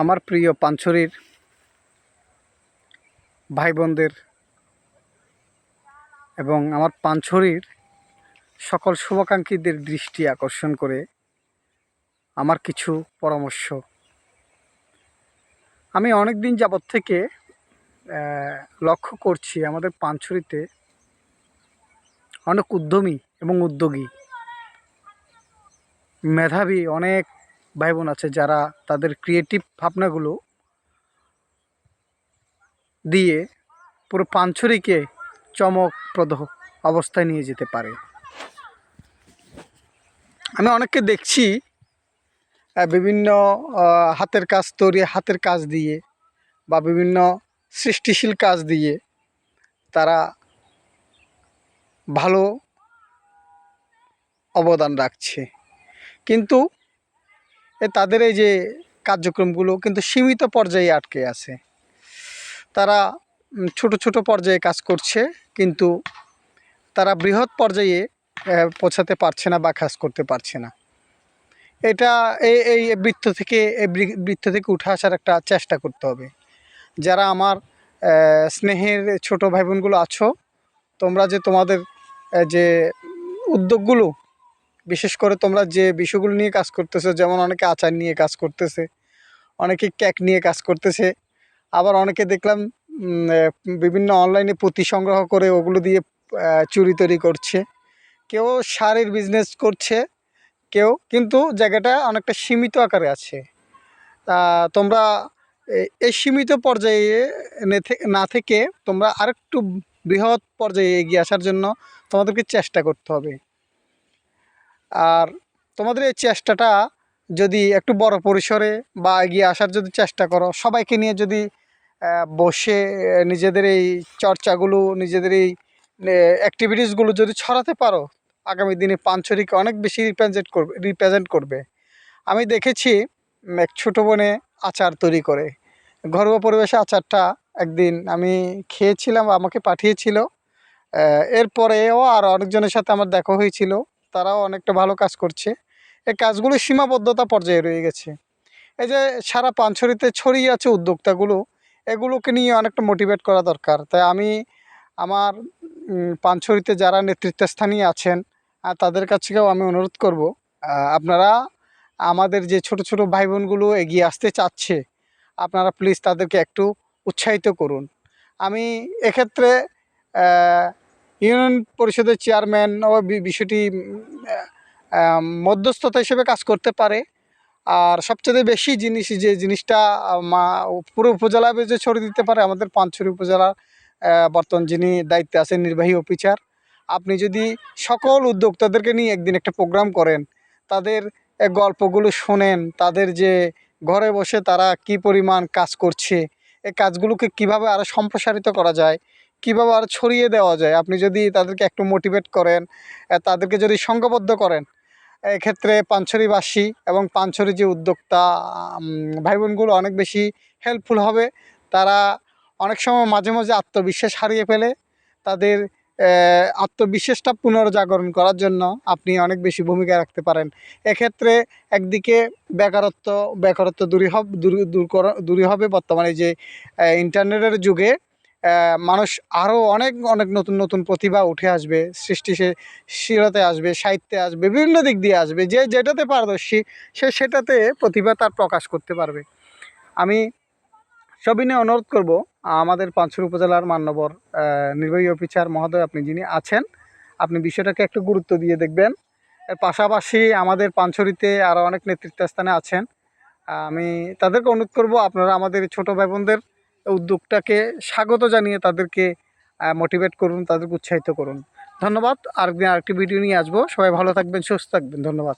আমার প্রিয় পাঞ্ছরির ভাই বোনদের এবং আমার পাঞ্ছরির সকল শুভাকাঙ্ক্ষীদের দৃষ্টি আকর্ষণ করে আমার কিছু পরামর্শ। আমি অনেক দিন যাবৎ থেকে লক্ষ্য করছি আমাদের পাঞ্ছরিতে অনেক উদ্যমী এবং উদ্যোগী মেধাবী অনেক ভাই বোন আছে যারা তাদের ক্রিয়েটিভ ভাবনাগুলো দিয়ে পুরো পাঞ্ছরিকে চমকপ্রদ অবস্থায় নিয়ে যেতে পারে। আমি অনেককে দেখছি বিভিন্ন হাতের কাজ তৈরি, হাতের কাজ দিয়ে বা বিভিন্ন সৃষ্টিশীল কাজ দিয়ে তারা ভালো অবদান রাখছে। কিন্তু তাদের এই যে কার্যক্রমগুলো কিন্তু সীমিত পর্যায়ে আটকে আছে। তারা ছোট ছোট পর্যায়ে কাজ করছে, কিন্তু তারা বৃহৎ পর্যায়ে পৌঁছাতে পারছে না বা কাজ করতে পারছে না। এটা এই এই বৃত্ত থেকে এই বৃত্ত থেকে উঠে আসার একটা চেষ্টা করতে হবে। যারা আমার স্নেহের ছোট ভাই বোনগুলো আছো, তোমরা যে তোমাদের যে উদ্যোগগুলো বিশেষ করে তোমরা যে বিষয়গুলো নিয়ে কাজ করতেছো, যেমন অনেকে আচার নিয়ে কাজ করতেছে, অনেকে কেক নিয়ে কাজ করতেছে, আবার অনেকে দেখলাম বিভিন্ন অনলাইনে পুঁতি সংগ্রহ করে ওগুলো দিয়ে চুরি তৈরি করছে। কেউ শাড়ির বিজনেস করছে, কেউ, কিন্তু জায়গাটা অনেকটা সীমিত আকারে আছে। তোমরা এই সীমিত পর্যায়ে না থেকে তোমরা আরেকটু বৃহৎ পর্যায়ে এগিয়ে আসার জন্য তোমাদেরকে চেষ্টা করতে হবে। আর তোমাদের এই চেষ্টাটা যদি একটু বড় পরিসরে বা এগিয়ে আসার যদি চেষ্টা করো, সবাইকে নিয়ে যদি বসে নিজেদের এই চর্চাগুলো, নিজেদের এই অ্যাক্টিভিটিসগুলো যদি ছড়াতে পারো, আগামী দিনে পাঞ্চরিকে অনেক বেশি রিপ্রেজেন্ট করবে রিপ্রেজেন্ট করবে। আমি দেখেছি এক ছোটো বোনে আচার তৈরি করে। ঘরোয়া পরিবেশে আচারটা একদিন আমি খেয়েছিলাম, আমাকে পাঠিয়েছিল। এরপরেও আর অনেকজনের সাথে আমার দেখা হয়েছিল। তারাও অনেকটা ভালো কাজ করছে। এই কাজগুলো সীমাবদ্ধতা পর্যায়ে রয়ে গেছে। এই যে সারা পাঞ্ছড়িতে ছড়িয়ে আছে উদ্যোক্তাগুলো এগুলোকে নিয়ে অনেকটা মোটিভেট করা দরকার। তাই আমি আমার উম, পাঞ্ছড়িতে যারা নেতৃত্বস্থানীয় আছেন তাদের কাছেও আমি অনুরোধ করব আপনারা আমাদের যে ছোট ছোট ভাই বোনগুলো এগিয়ে আসতে চাচ্ছে আপনারা প্লিজ তাদেরকে একটু উৎসাহিত করুন। আমি এক্ষেত্রে ইউনিয়ন পরিষদের চেয়ারম্যান ও বিষয়টি মধ্যস্থতা হিসেবে কাজ করতে পারে। আর সবচেয়ে বেশি জিনিস, যে জিনিসটা পুরো উপজেলায় যে ছড়িয়ে দিতে পারে, আমাদের পাঁচছড়ি উপজেলার বর্তমান যিনি দায়িত্বে আছেন, নির্বাহী অফিসার আপনি যদি সকল উদ্যোক্তাদেরকে নিয়ে একদিন একটা প্রোগ্রাম করেন, তাদের গল্পগুলো শোনেন, তাদের যে ঘরে বসে তারা কি পরিমাণ কাজ করছে এই কাজগুলোকে কীভাবে আরও সম্প্রসারিত করা যায় কীভাবে আর ছড়িয়ে দেওয়া যায়? আপনি যদি তাদেরকে একটু মোটিভেট করেন তাদেরকে যদি সংঘবদ্ধ করেন, এক্ষেত্রে পাঞ্ছড়িবাসী এবং পাঞ্ছড়ি যে উদ্যোক্তা ভাই বোনগুলো অনেক বেশি হেল্পফুল হবে। তারা অনেক সময় মাঝে মাঝে আত্মবিশ্বাস হারিয়ে ফেলে। তাদের আত্মবিশ্বাসটা পুনর্জাগরণ করার জন্য আপনি অনেক বেশি ভূমিকা রাখতে পারেন। এক্ষেত্রে একদিকে বেকারত্ব বেকারত্ব দূরী হব, দূর দূর করা, দূরী হবে বর্তমানে যে ইন্টারনেটের যুগে মানুষ আরও অনেক অনেক নতুন নতুন প্রতিভা উঠে আসবে সৃষ্টিশীলতায় আসবে, সাহিত্যে আসবে, বিভিন্ন দিক দিয়ে আসবে, যে যেটাতে পারদর্শী, সে সেটাতে প্রতিভা তার প্রকাশ করতে পারবে। আমি সবিনয় অনুরোধ করব, আমাদের পাঁচশোর উপজেলার মান্যবর নির্বাহী অফিসার মহোদয় আপনি যিনি আছেন, আপনি বিষয়টাকে একটু গুরুত্ব দিয়ে দেখবেন। এর পাশাপাশি আমাদের পাঞ্ছরিতে আরও অনেক নেতৃত্বস্থানে আছেন। আমি তাদেরকে অনুরোধ করব, আপনারা আমাদের ছোটো ভাই বোনদের উদ্যোগটাকে স্বাগত জানিয়ে তাদেরকে মোটিভেট করুন, তাদেরকে উৎসাহিত করুন। ধন্যবাদ। আরেকদিন আরেকটি ভিডিও নিয়ে আসব। সবাই ভালো থাকবেন, সুস্থ থাকবেন। ধন্যবাদ।